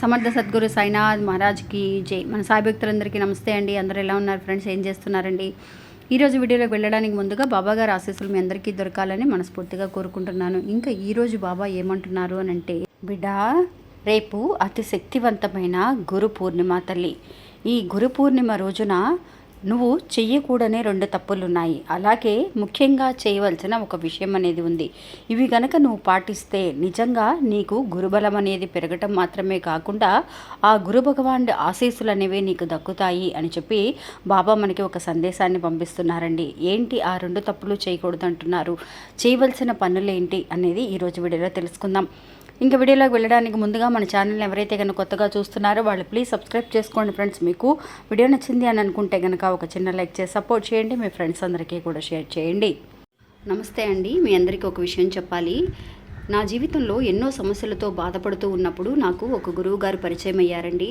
సమర్థ సద్గురు సాయినాథ్ మహారాజ్కి జై. మన సాయి భక్తులందరికీ నమస్తే అండి. అందరూ ఎలా ఉన్నారు ఫ్రెండ్స్? ఏం చేస్తున్నారండి? ఈరోజు వీడియోలోకి వెళ్ళడానికి ముందుగా బాబా గారు ఆశీస్సులు మీ అందరికీ దొరకాలని మనస్ఫూర్తిగా కోరుకుంటున్నాను. ఇంకా ఈరోజు బాబా ఏమంటున్నారు అని అంటే బిడా రేపు అతి శక్తివంతమైన గురు పూర్ణిమ తల్లి. ఈ గురు పూర్ణిమ రోజున నువ్వు చెయ్యకూడనే రెండు తప్పులు ఉన్నాయి అలాగే ముఖ్యంగా చేయవలసిన ఒక విషయం అనేది ఉంది. ఇవి గనక నువ్వు పాటిస్తే నిజంగా నీకు గురుబలం అనేది పెరగటం మాత్రమే కాకుండా ఆ గురు భగవాన్ ఆశీస్సులు అనేవి నీకు దక్కుతాయి అని చెప్పి బాబా మనకి ఒక సందేశాన్ని పంపిస్తున్నారండి. ఏంటి ఆ రెండు తప్పులు చేయకూడదు అంటున్నారు చేయవలసిన పనులేంటి అనేది ఈరోజు వీడియోలో తెలుసుకుందాం. ఇంకా వీడియోలోకి వెళ్ళడానికి ముందుగా మన ఛానల్ని ఎవరైతే కనుక కొత్తగా చూస్తున్నారో వాళ్ళు ప్లీజ్ సబ్స్క్రైబ్ చేసుకోండి ఫ్రెండ్స్ మీకు వీడియో నచ్చింది అని అనుకుంటే కనుక ఒక చిన్న లైక్ చేసి సపోర్ట్ చేయండి. మీ ఫ్రెండ్స్ అందరికీ కూడా షేర్ చేయండి. నమస్తే అండి. మీ అందరికీ ఒక విషయం చెప్పాలి. నా జీవితంలో ఎన్నో సమస్యలతో బాధపడుతూ ఉన్నప్పుడు నాకు ఒక గురువు గారు పరిచయం అయ్యారండి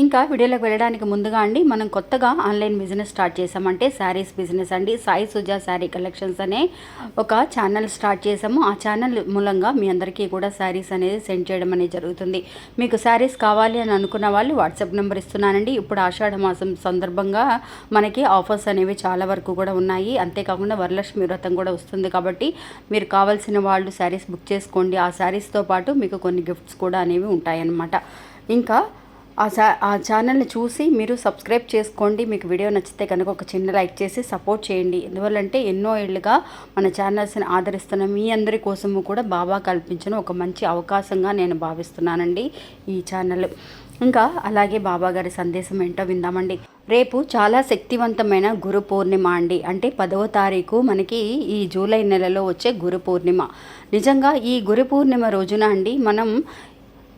ఇంకా వీడియోలోకి వెళ్ళడానికి ముందుగా అండి మనం కొత్తగా ఆన్లైన్ బిజినెస్ స్టార్ట్ చేసామంటే శారీస్ బిజినెస్ అండి. సాయి సుజా శారీ కలెక్షన్స్ అనే ఒక ఛానల్ స్టార్ట్ చేసాము ఆ ఛానల్ మూలంగా మీ అందరికీ కూడా శారీస్ అనేది సెండ్ చేయడం అనేది జరుగుతుంది. మీకు శారీస్ కావాలి అని అనుకున్న వాళ్ళు వాట్సాప్ నెంబర్ ఇస్తున్నానండి. ఇప్పుడు ఆషాఢ మాసం సందర్భంగా మనకి ఆఫర్స్ అనేవి చాలా వరకు కూడా ఉన్నాయి. అంతేకాకుండా వరలక్ష్మి వ్రతం కూడా వస్తుంది కాబట్టి మీరు కావాల్సిన వాళ్ళు శారీస్ బుక్ చేసుకోండి. ఆ శారీస్తో పాటు మీకు కొన్ని గిఫ్ట్స్ కూడా అనేవి ఉంటాయన్నమాట. ఇంకా ఆ చా ఆ ఛానల్ని చూసి మీరు సబ్స్క్రైబ్ చేసుకోండి. మీకు వీడియో నచ్చితే కనుక ఒక చిన్న లైక్ చేసి సపోర్ట్ చేయండి. ఎందువల్లంటే ఎన్నో ఏళ్ళుగా మన ఛానల్స్ని ఆదరిస్తున్న మీ అందరి కోసము కూడా బాబా కల్పించిన ఒక మంచి అవకాశంగా నేను భావిస్తున్నానండి ఈ ఛానల్ ఇంకా అలాగే బాబా గారి సందేశం ఏంటో విందామండి. రేపు చాలా శక్తివంతమైన గురు పూర్ణిమ అండి. అంటే పదవ తారీఖు మనకి ఈ జూలై నెలలో వచ్చే గురు పూర్ణిమ. నిజంగా ఈ గురు పూర్ణిమ రోజున అండి మనం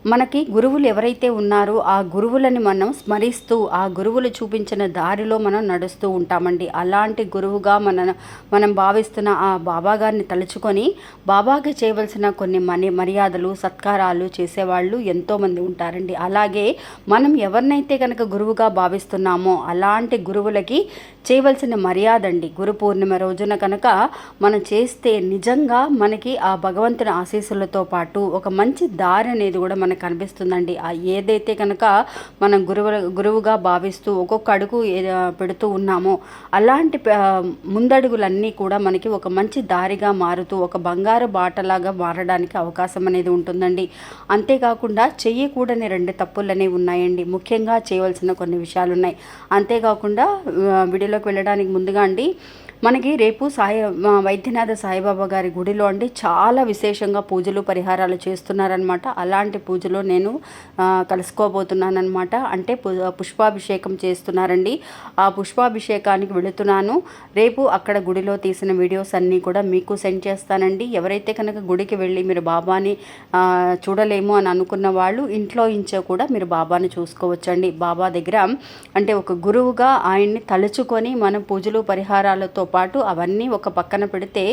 మనకి గురువులు ఎవరైతే ఉన్నారో ఆ గురువులని మనం స్మరిస్తూ ఆ గురువులు చూపించిన దారిలో మనం నడుస్తూ ఉంటామండి. అలాంటి గురువుగా మన మనం భావిస్తున్న ఆ బాబా గారిని తలుచుకొని బాబాకి చేయవలసిన కొన్ని మని మర్యాదలు సత్కారాలు చేసేవాళ్ళు ఎంతోమంది ఉంటారండి. అలాగే మనం ఎవరినైతే కనుక గురువుగా భావిస్తున్నామో అలాంటి గురువులకి చేయవలసిన మర్యాద అండి గురు పూర్ణిమ రోజున కనుక మనం చేస్తే నిజంగా మనకి ఆ భగవంతుని ఆశీస్సులతో పాటు ఒక మంచి దారి అనేది కూడా మనకు కనిపిస్తుందండి. ఆ ఏదైతే కనుక మనం గురువు గురువుగా భావిస్తూ ఒక్కొక్క అడుగు పెడుతూ ఉన్నామో అలాంటి ముందడుగులన్నీ కూడా మనకి ఒక మంచి దారిగా మారుతూ ఒక బంగారు బాటలాగా మారడానికి అవకాశం అనేది ఉంటుందండి. అంతేకాకుండా చెయ్యకూడని రెండు తప్పులు అనేవి ఉన్నాయండి. ముఖ్యంగా చేయవలసిన కొన్ని విషయాలు ఉన్నాయి అంతేకాకుండా వీడియోలోకి వెళ్ళడానికి ముందుగా అండి మనకి రేపు సాయి వైద్యనాథ సాయిబాబా గారి గుడిలో అండి చాలా విశేషంగా పూజలు పరిహారాలు చేస్తున్నారనమాట అలాంటి పూజ పూజలో నేను కలుసుకోబోతున్నానమాట అంటే పుష్పాభిషేకం చేస్తున్నారండి. ఆ పుష్పాభిషేకానికి వెళుతున్నాను. రేపు అక్కడ గుడిలో తీసిన వీడియోస్ అన్నీ కూడా మీకు సెండ్ చేస్తానండి. ఎవరైతే కనుక గుడికి వెళ్ళి మీరు బాబాని చూడలేము అని అనుకున్న వాళ్ళు ఇంట్లో ఇంచో కూడా మీరు బాబాని చూసుకోవచ్చండి. బాబా దగ్గర అంటే ఒక గురువుగా ఆయన్ని తలుచుకొని మనం పూజలు పరిహారాలతో పాటు అవన్నీ ఒక పక్కన పెడితే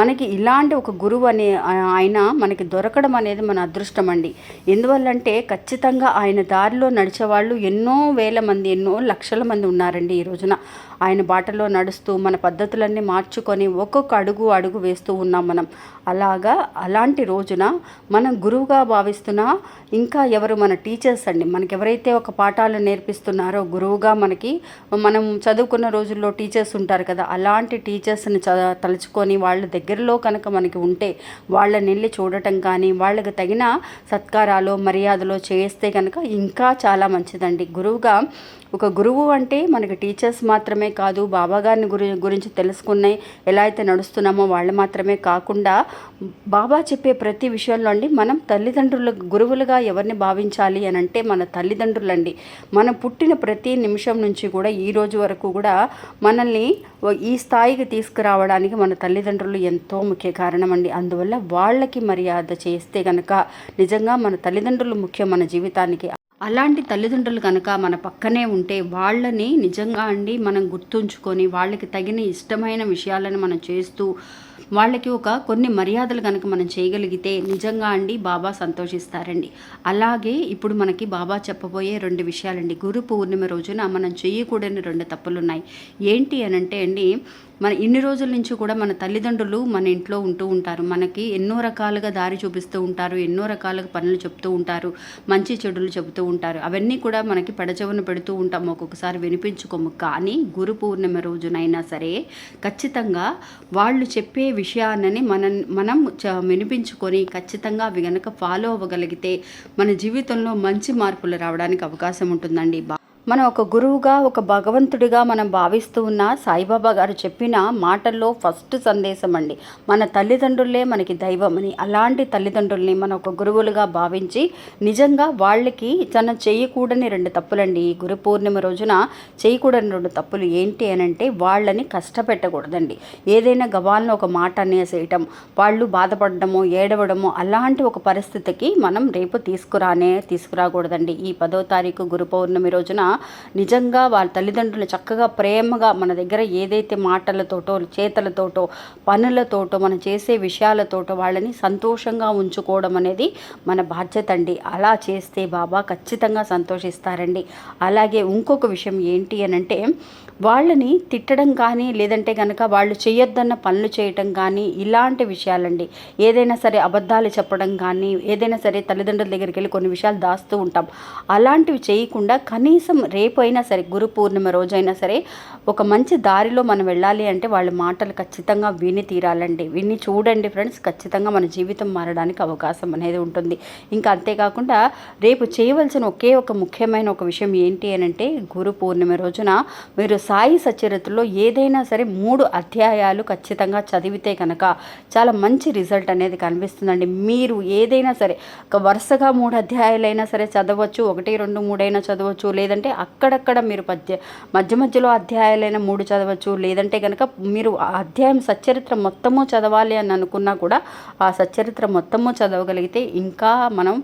మనకి ఇలాంటి ఒక గురువు అనే ఆయన మనకి దొరకడం అనేది మన అదృష్టం అండి ఎందువల్లంటే ఖచ్చితంగా ఆయన దారిలో నడిచేవాళ్ళు ఎన్నో వేల మంది ఎన్నో లక్షల మంది ఉన్నారండి ఈ రోజున. ఆయన బాటలో నడుస్తూ మన పద్ధతులన్నీ మార్చుకొని ఒక్కొక్క అడుగు అడుగు వేస్తూ ఉన్నాం మనం. అలాగా అలాంటి రోజున మనం గురువుగా భావిస్తున్న ఇంకా ఎవరు మన టీచర్స్ అండి? మనకి ఎవరైతే ఒక పాఠాలు నేర్పిస్తున్నారో గురువుగా మనకి మనం చదువుకున్న రోజుల్లో టీచర్స్ ఉంటారు కదా అలాంటి టీచర్స్ని చ తలుచుకొని వాళ్ళ దగ్గరలో కనుక మనకి ఉంటే వాళ్ళని వెళ్ళి చూడటం కానీ వాళ్ళకి తగిన సత్కారాలు మర్యాదలు చేస్తే కనుక ఇంకా చాలా మంచిదండి. గురువుగా ఒక గురువు అంటే మనకి టీచర్స్ మాత్రమే కాదు బాబా గారిని గురి గురించి తెలుసుకున్నాయి ఎలా అయితే నడుస్తున్నామో వాళ్ళు మాత్రమే కాకుండా బాబా చెప్పే ప్రతి విషయంలో అండి మనం తల్లిదండ్రుల గురువులుగా ఎవరిని భావించాలి అని అంటే మన తల్లిదండ్రులండి. మనం పుట్టిన ప్రతి నిమిషం నుంచి కూడా ఈ రోజు వరకు కూడా మనల్ని ఈ స్థాయికి తీసుకురావడానికి మన తల్లిదండ్రులు ఎంతో ముఖ్య కారణం అండి. అందువల్ల వాళ్ళకి మర్యాద చేస్తే కనుక నిజంగా మన తల్లిదండ్రులు ముఖ్యం మన జీవితానికి. అలాంటి తల్లిదండ్రులు కనుక మన పక్కనే ఉంటే వాళ్ళని నిజంగా అండి మనం గుర్తుంచుకొని వాళ్ళకి తగిన ఇష్టమైన విషయాలను మనం చేస్తూ వాళ్ళకి ఒక కొన్ని మర్యాదలు కనుక మనం చేయగలిగితే నిజంగా అండి బాబా సంతోషిస్తారండి. అలాగే ఇప్పుడు మనకి బాబా చెప్పబోయే రెండు విషయాలండి. గురు పూర్ణిమ రోజున మనం చేయకూడని రెండు తప్పులు ఉన్నాయి ఏంటి అని అంటే అండి మన ఇన్ని రోజుల నుంచి కూడా మన తల్లిదండ్రులు మన ఇంట్లో ఉంటూ ఉంటారు. మనకి ఎన్నో రకాలుగా దారి చూపిస్తూ ఉంటారు ఎన్నో రకాలుగా పనులు చెప్తూ ఉంటారు మంచి చెడులు చెబుతూ ఉంటారు. అవన్నీ కూడా మనకి పెడచెవును పెడుతూ ఉంటాము ఒక్కొక్కసారి వినిపించుకోము. కానీ గురు పూర్ణిమ రోజునైనా సరే ఖచ్చితంగా వాళ్ళు చెప్పే విషయాన్ని మనం మనం చ వినిపించుకొని ఖచ్చితంగా అవి కనుక ఫాలో అవ్వగలిగితే మన జీవితంలో మంచి మార్పులు రావడానికి అవకాశం ఉంటుందండి. బా మనం ఒక గురువుగా ఒక భగవంతుడిగా మనం భావిస్తూ ఉన్న సాయిబాబా గారు చెప్పిన మాటల్లో ఫస్ట్ సందేశం అండి. మన తల్లిదండ్రులే మనకి దైవమని అలాంటి తల్లిదండ్రుల్ని మనం ఒక గురువులుగా భావించి నిజంగా వాళ్ళకి తన చేయకూడని రెండు తప్పులండి. ఈ గురు పూర్ణిమ రోజున చేయకూడని రెండు తప్పులు ఏంటి అని అంటే వాళ్ళని కష్టపెట్టకూడదండి. ఏదైనా గవాలను ఒక మాట అనేసేయటం వాళ్ళు బాధపడడము ఏడవడము అలాంటి ఒక పరిస్థితికి మనం రేపు తీసుకురానే తీసుకురాకూడదండి. ఈ పదో తారీఖు గురు పౌర్ణమి రోజున నిజంగా వాళ్ళ తల్లిదండ్రులు చక్కగా ప్రేమగా మన దగ్గర ఏదైతే మాటలతోటో చేతలతోటో పనులతోటో మనం చేసే విషయాలతోటో వాళ్ళని సంతోషంగా ఉంచుకోవడం అనేది మన బాధ్యత అండి. అలా చేస్తే బాబా ఖచ్చితంగా సంతోషిస్తారండి. అలాగే ఇంకొక విషయం ఏంటి అని అంటే వాళ్ళని తిట్టడం కానీ లేదంటే కనుక వాళ్ళు చేయొద్దన్న పనులు చేయటం కానీ ఇలాంటి విషయాలండి. ఏదైనా సరే అబద్ధాలు చెప్పడం కానీ ఏదైనా సరే తల్లిదండ్రుల దగ్గరికి వెళ్ళి కొన్ని విషయాలు దాస్తూ ఉంటాం. అలాంటివి చేయకుండా కనీసం రేపు అయినా సరే గురు పూర్ణిమ రోజైనా సరే ఒక మంచి దారిలో మనం వెళ్ళాలి అంటే వాళ్ళ మాటలు ఖచ్చితంగా విని తీరాలండి. విని చూడండి ఫ్రెండ్స్ ఖచ్చితంగా మన జీవితం మారడానికి అవకాశం అనేది ఉంటుంది. ఇంకా అంతేకాకుండా రేపు చేయవలసిన ఒకే ఒక ముఖ్యమైన ఒక విషయం ఏంటి అని అంటే గురు పూర్ణిమ రోజున మీరు సాయి సచరిత్రలో ఏదైనా సరే మూడు అధ్యాయాలు ఖచ్చితంగా చదివితే కనుక చాలా మంచి రిజల్ట్ అనేది కనిపిస్తుందండి. మీరు ఏదైనా సరే ఒక వరుసగా మూడు అధ్యాయాలైనా సరే చదవచ్చు ఒకటి రెండు మూడైనా చదవచ్చు లేదంటే అక్కడక్కడ మీరు మధ్య మధ్య మధ్యలో అధ్యాయాలైన మూడు చదవచ్చు లేదంటే కనుక మీరు అధ్యాయం సచ్చరిత్ర మొత్తము చదవాలి అని అనుకున్నా కూడా ఆ సచ్చరిత్ర మొత్తము చదవగలిగితే ఇంకా మనం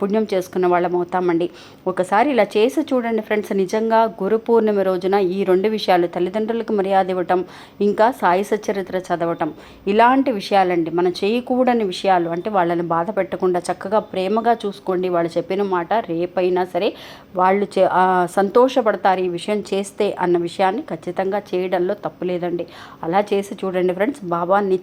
పుణ్యం చేసుకున్న వాళ్ళం అవుతామండి. ఒకసారి ఇలా చేసి చూడండి ఫ్రెండ్స్ నిజంగా గురు పూర్ణిమ రోజున ఈ రెండు విషయాలు తల్లిదండ్రులకు మర్యాద ఇవ్వటం ఇంకా సాయి సచరిత్ర చదవటం ఇలాంటి విషయాలండి. మనం చేయకూడని విషయాలు అంటే వాళ్ళని బాధ పెట్టకుండా చక్కగా ప్రేమగా చూసుకోండి. వాళ్ళు చెప్పిన మాట రేపైనా సరే వాళ్ళు చే సంతోషపడతారు ఈ విషయం చేస్తే అన్న విషయాన్ని ఖచ్చితంగా చేయడంలో తప్పు లేదండి. అలా చేసి చూడండి ఫ్రెండ్స్ బాబా ని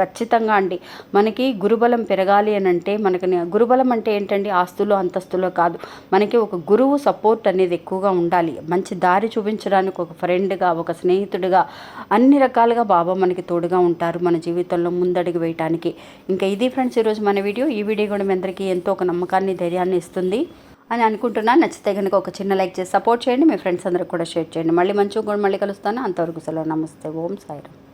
ఖచ్చితంగా అండి. మనకి గురుబలం పెరగాలి అని అంటే మనకి గురుబలం అంటే ఏంటండి? ఆస్తులు అంతస్తులో కాదు. మనకి ఒక గురువు సపోర్ట్ అనేది ఎక్కువగా ఉండాలి. మంచి దారి చూపించడానికి ఒక ఫ్రెండ్గా ఒక స్నేహితుడిగా అన్ని రకాలుగా బాబా మనకి తోడుగా ఉంటారు మన జీవితంలో ముందడుగు వేయటానికి. ఇంకా ఇది ఫ్రెండ్స్ ఈరోజు మన వీడియో. ఈ వీడియో కూడా మీ అందరికీ ఎంతో ఒక నమ్మకాన్ని ధైర్యాన్ని ఇస్తుంది. అని అనుకుంటున్నాను. నచ్చితే కనుక ఒక చిన్న లైక్ చేసి సపోర్ట్ చేయండి. మీ ఫ్రెండ్స్ అందరికి కూడా షేర్ చేయండి. మళ్ళీ మంచిగా కూడా మళ్ళీ కలుస్తాను. అంతవరకు సెలవు. నమస్తే. ఓం సాయిరామ్.